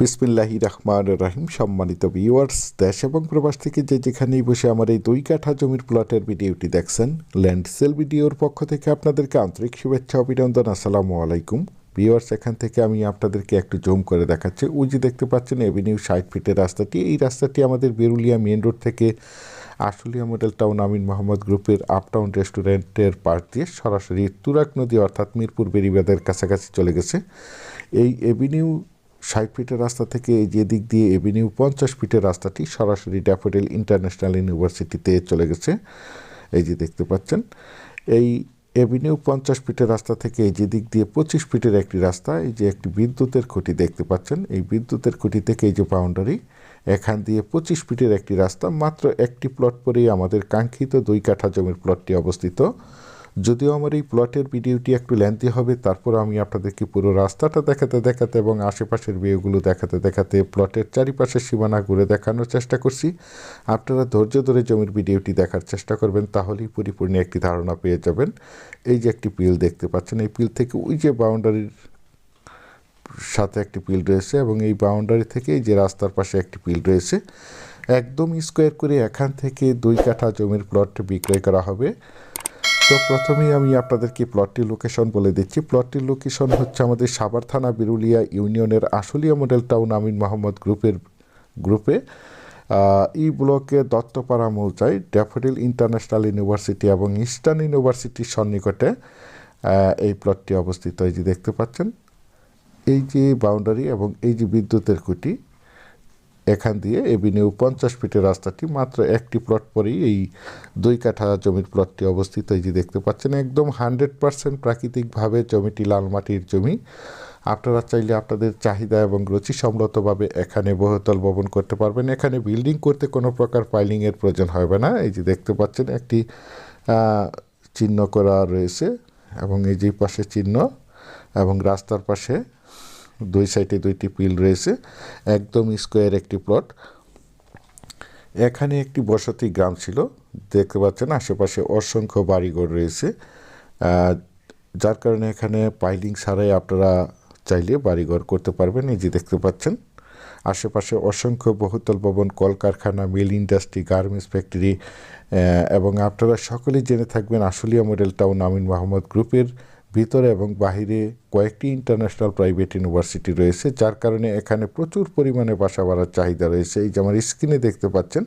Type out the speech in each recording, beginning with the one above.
বিসমিল্লাহি রহমান রাহিম, সম্মানিত ভিউয়ার্স দেশ এবং প্রবাস থেকে যে যেখানেই বসে আমার এই দুই কাঠা জমির প্লটের ভিডিওটি দেখছেন ল্যান্ড সেল ভিডিওর পক্ষ থেকে আপনাদেরকে আন্তরিক শুভেচ্ছা, অভিনন্দন, আসসালামু আলাইকুম। ভিউয়ার্স এখান থেকে আমি আপনাদেরকে একটু জুম করে দেখাচ্ছি। ওই যে দেখতে পাচ্ছেন এভিনিউ ষাট ফিটের রাস্তাটি। এই রাস্তাটি আমাদের বেরুলিয়া মেন রোড থেকে আশুলিয়া মডেল টাউন আমিন মোহাম্মদ গ্রুপের আপটাউন রেস্টুরেন্টের পাশ দিয়ে সরাসরি তুরাক নদী অর্থাৎ মিরপুর বেরিবাদের কাছাকাছি চলে গেছে। এই এভিনিউ ষাট ফিটের রাস্তা থেকে যে দিক দিয়ে এভিনিউ পঞ্চাশ ফিটের রাস্তাটি সরাসরি ড্যাফোডেল ইন্টারন্যাশনাল ইউনিভার্সিটিতে চলে গেছে। এই যে দেখতে পাচ্ছেন, এই এভিনিউ পঞ্চাশ ফিটের রাস্তা থেকে এই যে দিক দিয়ে পঁচিশ ফিটের একটি রাস্তা, এই যে একটি বিদ্যুতের খুঁটি দেখতে পাচ্ছেন, এই বিদ্যুতের খুঁটি থেকে এই যে বাউন্ডারি, এখান দিয়ে পঁচিশ ফিটের একটি রাস্তা, মাত্র একটি প্লট পরেই আমাদের কাঙ্ক্ষিত দুই কাঠা জমির প্লটটি অবস্থিত। যদিও আমার এই প্লটের ভিডিওটি একটু লেন্থি হবে, তারপর আমি আপনাদেরকে পুরো রাস্তাটা দেখাতে দেখাতে এবং আশেপাশের ভিউগুলো দেখাতে দেখাতে প্লটের চারিপাশের সীমানা ঘুরে দেখানোর চেষ্টা করছি। আপনারা ধৈর্য ধরে জমির ভিডিওটি দেখার চেষ্টা করবেন, তাহলেই পরিপূর্ণ একটি ধারণা পেয়ে যাবেন। এই যে একটি পিল দেখতে পাচ্ছেন, এই পিল থেকে ওই যে বাউন্ডারির সাথে একটি পিল রয়েছে এবং এই বাউন্ডারি থেকে এই যে রাস্তার পাশে একটি পিল রয়েছে, একদম স্কোয়ার করে এখান থেকে দুই কাঠা জমির প্লট বিক্রয় করা হবে। তো প্রথমেই আমি আপনাদেরকে প্লটটির লোকেশন বলে দিচ্ছি। প্লটটির লোকেশন হচ্ছে আমাদের সাভার থানা বিরুলিয়া ইউনিয়নের আশুলিয়া মডেল টাউন আমিন মোহাম্মদ গ্রুপের, গ্রুপে। ই ব্লকে দত্তপাড়া মৌজায় ড্যাফোডিল ইন্টারন্যাশনাল ইউনিভার্সিটি এবং ইস্টার্ন ইউনিভার্সিটির সন্নিকটে এই প্লটটি অবস্থিত। এই যে দেখতে পাচ্ছেন, এই যে বাউন্ডারি এবং এই যে বিদ্যুতের খুঁটি এখান দিয়ে এভিনিউ পঞ্চাশ ফিটের রাস্তাটি, মাত্র একটি প্লট পরেই এই দুই কাঠা জমির প্লটটি অবস্থিত। এই যে দেখতে পাচ্ছেন, একদম হান্ড্রেড পারসেন্ট প্রাকৃতিকভাবে জমিটি লাল মাটির জমি। আপনারা চাইলে আপনাদের চাহিদা এবং রুচি সম্মতভাবে এখানে বহুতল ভবন করতে পারবেন। এখানে বিল্ডিং করতে কোনো প্রকার পাইলিংয়ের প্রয়োজন হবে না। এই যে দেখতে পাচ্ছেন, একটি চিহ্ন করা রয়েছে এবং এই যে পাশে চিহ্ন এবং রাস্তার পাশে দুই সাইডে দুইটি পিল রয়েছে, একদম স্কোয়ার একটি প্লট। এখানে একটি বসতি গ্রাম ছিল, দেখতে পাচ্ছেন আশেপাশে অসংখ্য বাড়িঘর রয়েছে। যার কারণে এখানে পাইলিং ছাড়াই আপনারা চাইলে বাড়িঘর করতে পারবেন, এই যে দেখতে পাচ্ছেন। আশেপাশে অসংখ্য বহুতল ভবন, কলকারখানা, মিল ইন্ডাস্ট্রি, গার্মেন্টস ফ্যাক্টরি এবং আপনারা সকলেই জেনে থাকবেন আশুলিয়া মডেল টাউন আমিন মোহাম্মদ গ্রুপের ভিতরে এবং বাহিরে কয়েকটি ইন্টারন্যাশনাল প্রাইভেট ইউনিভার্সিটি রয়েছে, যার কারণে এখানে প্রচুর পরিমাণে বাসা বাড়ার চাহিদা রয়েছে। এই যে আমার স্ক্রিনে দেখতে পাচ্ছেন,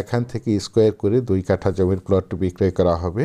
এখান থেকে স্কোয়ার করে দুই কাঠা জমির প্লট বিক্রয় করা হবে।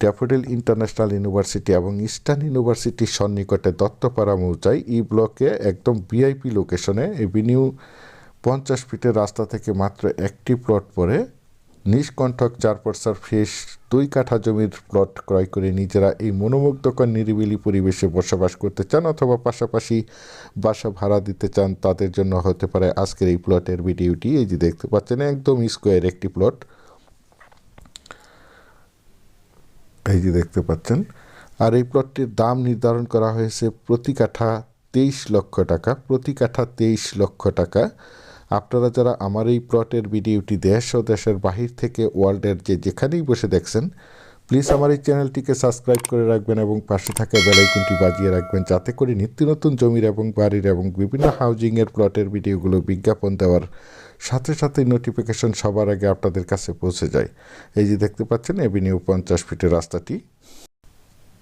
ড্যাফোডিল ইন্টারন্যাশনাল ইউনিভার্সিটি এবং ইস্টার্ন ইউনিভার্সিটির সন্নিকটে দত্তপাড়া মৌজায় ই ব্লকে একদম ভিআইপি লোকেশনে এভিনিউ পঞ্চাশ ফিটের রাস্তা থেকে মাত্র একটি প্লট পরে নিষ্কণ্ঠক চার পরসার ফ্রেশ দুই কাঠা জমির প্লট ক্রয় করে নিজেরা এই মনোমুগ্ধকর নিরিবিলি পরিবেশে বসবাস করতে চান অথবা পাশাপাশি বাসা ভাড়া দিতে চান তাদের জন্য হতে পারে আজকের এই প্লটের ভিডিওটি। এই যে দেখতে পাচ্ছেন, একদম স্কোয়ার একটি প্লট। এই যে দেখতে পাচ্ছেন, আর এই প্লটটির দাম নির্ধারণ করা হয়েছে প্রতি কাঠা তেইশ লক্ষ টাকা, প্রতি কাঠা তেইশ লক্ষ টাকা। আপনারা যারা আমার এই প্লটের ভিডিওটি দেশ ও দেশের বাহির থেকে ওয়ার্ল্ডের যে যেখানেই বসে দেখছেন প্লিজ আমার এই চ্যানেলটিকে সাবস্ক্রাইব করে রাখবেন এবং পাশে থাকা বেলাইকনটি বাজিয়ে রাখবেন যাতে করে নিত্য নতুন জমির এবং বাড়ির এবং বিভিন্ন হাউজিংয়ের প্লটের ভিডিওগুলো বিজ্ঞাপন দেওয়ার সাথে সাথে নোটিফিকেশন সবার আগে আপনাদের কাছে পৌঁছে যায়। এই যে দেখতে পাচ্ছেন এভিনিউ পঞ্চাশ ফিটের রাস্তাটি।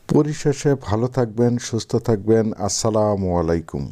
পরিশেষে ভালো থাকবেন, সুস্থ থাকবেন। আসসালামু আলাইকুম।